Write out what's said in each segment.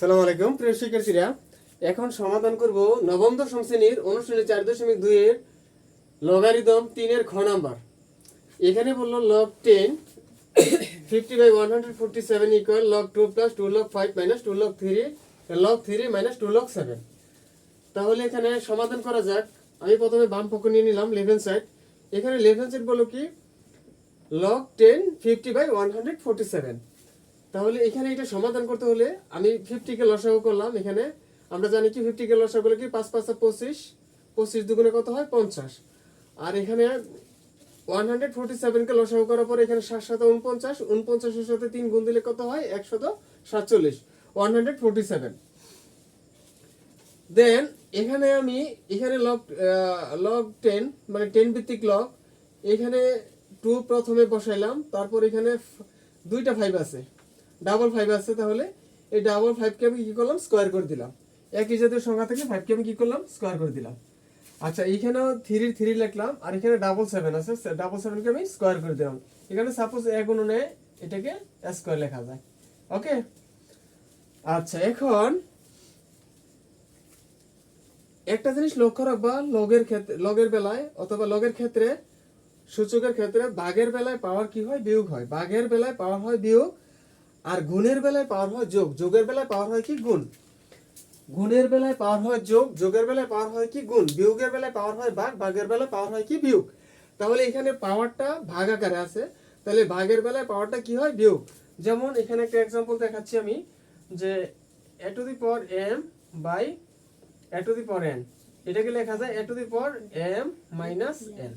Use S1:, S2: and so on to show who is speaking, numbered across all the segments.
S1: সালাম আলাইকুম, প্রিয় শিক্ষার্থীরা। এখন সমাধান করব নবম দশম শ্রেণির অনুশ্রেণী চার দশমিক দুইয়ের লগারিদম তিনের খ নাম্বার। এখানে বলল log ten fifty by one hundred forty seven equal log two plus two log five minus two log three log three minus two log seven তাহলে এখানে সমাধান করা যাক। আমি প্রথমে বাম পক্ষ নিয়ে নিলাম লেভেন সাইড এখানে লেভেন সাইড বলো কি? Log ten fifty by one hundred forty seven তাহলে এখানে এটা সমাধান করতে হলে আমি ফিফটি কে লসাগু করলাম এখানে। আমরা জানি কি ফিফটি কে লসাগু করলে কি পাঁচ পাঁচটা পঁচিশ? পঁচিশ দুগুণে কত হয়? পঞ্চাশ। আর এখানে ওয়ান হান্ড্রেড ফোরটি সেভেনকে লসাগু করার পর এখানে সাত সাথে উনপঞ্চাশ। উনপঞ্চাশের সাথে তিন গুণ দিলে কত হয়? একশত সাতচল্লিশ। One hundred forty seven then এখানে আমি, এখানে লগ লগ টেন মানে টেন ভিত্তিক লগ এখানে টু প্রথমে বসাইলাম, তারপর এখানে দুইটা ফাইভ আছে। ডাবল ফাইভ আছে তাহলে এই ডাবল ফাইভকে আমি কি করলাম? স্কোয়ার করে দিলাম। একই জাতীয় সংখ্যা থেকে ফাইভকে আমি কি করলাম? স্কোয়ার করে দিলাম। আচ্ছা এখানেও থ্রি থ্রি লিখলাম, আর এখানে ডাবল সেভেন আছে। ডাবল সেভেনকে আমি স্কোয়ার করে দিলাম। এখানে সাপোজ এক অনুনে এটাকে স্কোয়ার লেখা যায়। ওকে আচ্ছা এখন একটা জিনিস লক্ষ্য রাখবা, লগের ক্ষেত্রে, লগের বেলায় অথবা লগের ক্ষেত্রে সূচকের ক্ষেত্রে বাঘের বেলায় পাওয়ার কি হয়? বিয়োগ হয়। বাঘের বেলায় পাওয়ার হয় বিয়োগ আর গুণের বেলায় পাওয়ার হয় যোগ। যোগের বেলায় পাওয়ার হয় কি গুণ? গুণের বেলায় পাওয়ার হয় যোগ, যোগের বেলায় পাওয়ার হয় কি গুণ? বিয়োগের বেলায় পাওয়ার হয় ভাগ ভাগের বেলায় পাওয়ার হয় কি বিয়োগ? তাহলে এখানে পাওয়ারটা ভাগ আকারে আছে। তাহলে ভাগের বেলায় পাওয়ারটা কি হয়? বিয়োগ। যেমন এখানে একটা এক্সাম্পল দেখাচ্ছি আমি, যে A to the power M by A to the power N এটাকে লেখা যায় A to the power M minus N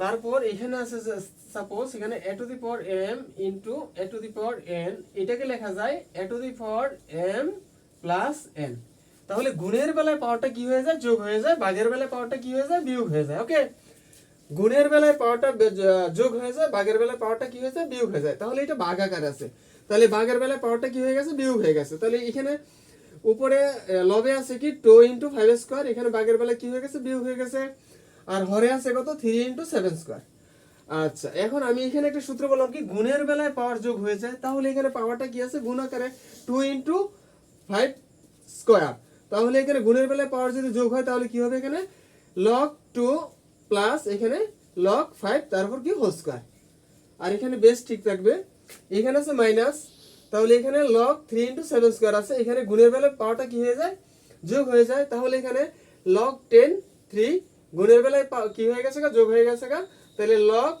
S1: তারপর এখানে আছে সাপোজ এখানে A to the power M into A to the power N এটাকে লেখা যায় A to the power M plus N তাহলে গুণের বেলায় পাওয়ারটা কি হয়ে যায়? যোগ হয়ে যায়। ভাগের বেলায় পাওয়ারটা কি হয়ে যায়? বিয়োগ হয়ে যায়। ওকে গুণের বেলায় পাওয়ারটা যোগ হয়ে যায়। ভাগের বেলায় পাওয়ারটা কি হয়ে যায়? বিয়োগ হয়ে যায়। তাহলে এটা ভাগ আকার আছে। তাহলে ভাগের বেলায় পাওয়ারটা কি হয়ে গেছে? বিয়োগ হয়ে গেছে। তাহলে এখানে উপরে লবে আছে কি? টু ইন্টু ফাইভ স্কোয়ার এখানে ভাগের বেলায় কি হয়ে গেছে? বিয়োগ হয়ে গেছে। আর হরে আছে কত? থ্রি ইন্টু সেভেন স্কোয়ার আচ্ছা এখন আমি এখানে একটা সূত্র বললাম কি, গুণের বেলায় পাওয়ার যোগ হয়ে যায়। তাহলে এখানে পাওয়ারটা কি আছে? গুণ আকারে টু ইন্টু ফাইভ স্কোয়ার তাহলে এখানে গুণের বেলায় পাওয়ার যদি যোগ হয়, তাহলে কি হবে এখানে? লক টু প্লাস এখানে লক ফাইভ তারপর কি? হোল স্কোয়ার আর এখানে বেশ ঠিক থাকবে। এখানে আছে মাইনাস তাহলে এখানে log three into seven square আছে। এখানে গুণের বেলায় পাওয়ারটা কি হয়ে যায়? যোগ হয়ে যায়। তাহলে এখানে লক টেন থ্রি গুণের বেলায় কি হয়ে গেছে গা? যোগ হয়ে গেছে গা? তাহলে লগ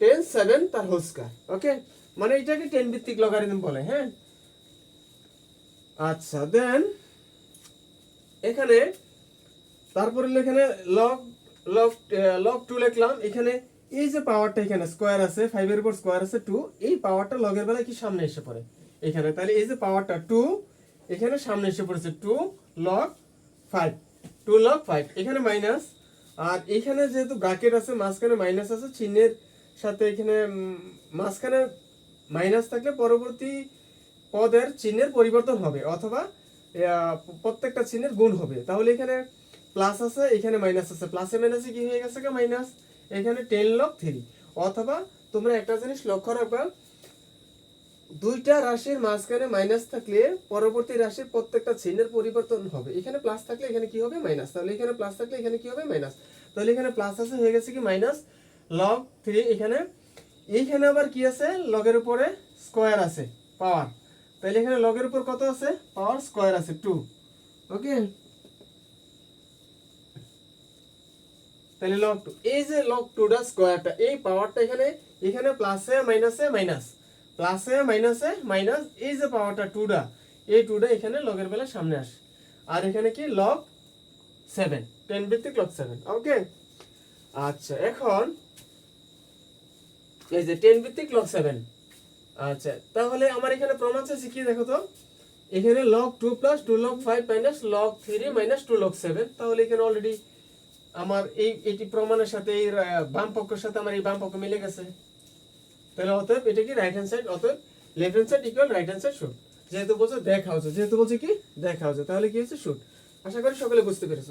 S1: টেন সেভেন তার হোল স্কোয়ার ওকে মানে এটাকে টেন ভিত্তিক লগারিদম বলে হ্যাঁ? আচ্ছা দেন এখানে তারপরে এখানে লগ লগ লগ টু লিখলাম। এখানে এই যে পাওয়ারটা এখানে স্কোয়ার আছে ফাইভের উপর স্কোয়ার আছে টু এই পাওয়ারটা লগের বেলায় কি সামনে এসে পড়ে? এখানে, তাহলে এই যে পাওয়ারটা টু এখানে সামনে এসে পড়েছে two log five two log five এখানে মাইনাস আর এখানে যেহেতু ব্র্যাকেট আছে, মাঝখানে মাইনাস আছে, চিহ্নের সাথে এখানে মাঝখানে মাইনাস থাকলে পরবর্তী পদের চিহ্নের পরিবর্তন হবে অথবা প্রত্যেকটা চিহ্নের গুণ হবে। তাহলে এখানে প্লাস আছে, এখানে মাইনাস আছে। প্লাসে মাইনাসে কি হয়ে গেছে মাইনাস এখানে টেন লক থ্রি অথবা তোমরা একটা জিনিস লক্ষ্য রাখবা দুইটা রাশির মাঝখানে মাইনাস থাকলে পরবর্তী রাশির প্রত্যেকটা চিহ্নের পরিবর্তন হবে। এখানে প্লাস থাকলে এখানে কি হবে? মাইনাস তাহলে এখানে প্লাস থাকলে এখানে কি হবে? মাইনাস তাহলে এখানে প্লাস আছে, হয়ে গেছে কি? মাইনাস লগ থ্রি এখানে। এইখানে আবার কি আছে? লগের উপরে স্কোয়ার আছে পাওয়ার তাহলে এখানে লগের উপর কত আছে? পাওয়ার স্কোয়ার আছে টু ওকে তাহলে লগ টু এই যে লগ টুটা স্কোয়ারটা এই পাওয়ারটা এখানে এখানে প্লাসে মাইনাসে মাইনাস প্লাসে মাইনাসে মাইনাস এই যে পাওয়ারটা টুটা এই টুটা এখানে লগের বেলা সামনে আসে। আর এখানে কি? লগ সেভেন টেন ভিত্তিক লগ সেভেন ওকে আচ্ছা এখন এই যে টেন ভিত্তিক লগ সেভেন আচ্ছা তাহলে আমার এখানে প্রমাণ চাইছে কি দেখো তো? এখানে log two plus two log five minus log three minus two log seven তাহলে এখানে অলরেডি আমার এই, এটি প্রমাণের সাথে এই বাম পক্ষের সাথে আমার এই বাম পক্ষ মিলে গেছে। তাহলে অতএব এটা কি রাইট হ্যান্ড সাইড অতএব left hand side equal right hand side shoot যেহেতু বলছে দেখা হচ্ছে যেহেতু বলছে কি? দেখা হচ্ছে তাহলে কি হচ্ছে শুট আশা করি সকলে বুঝতে পেরেছ।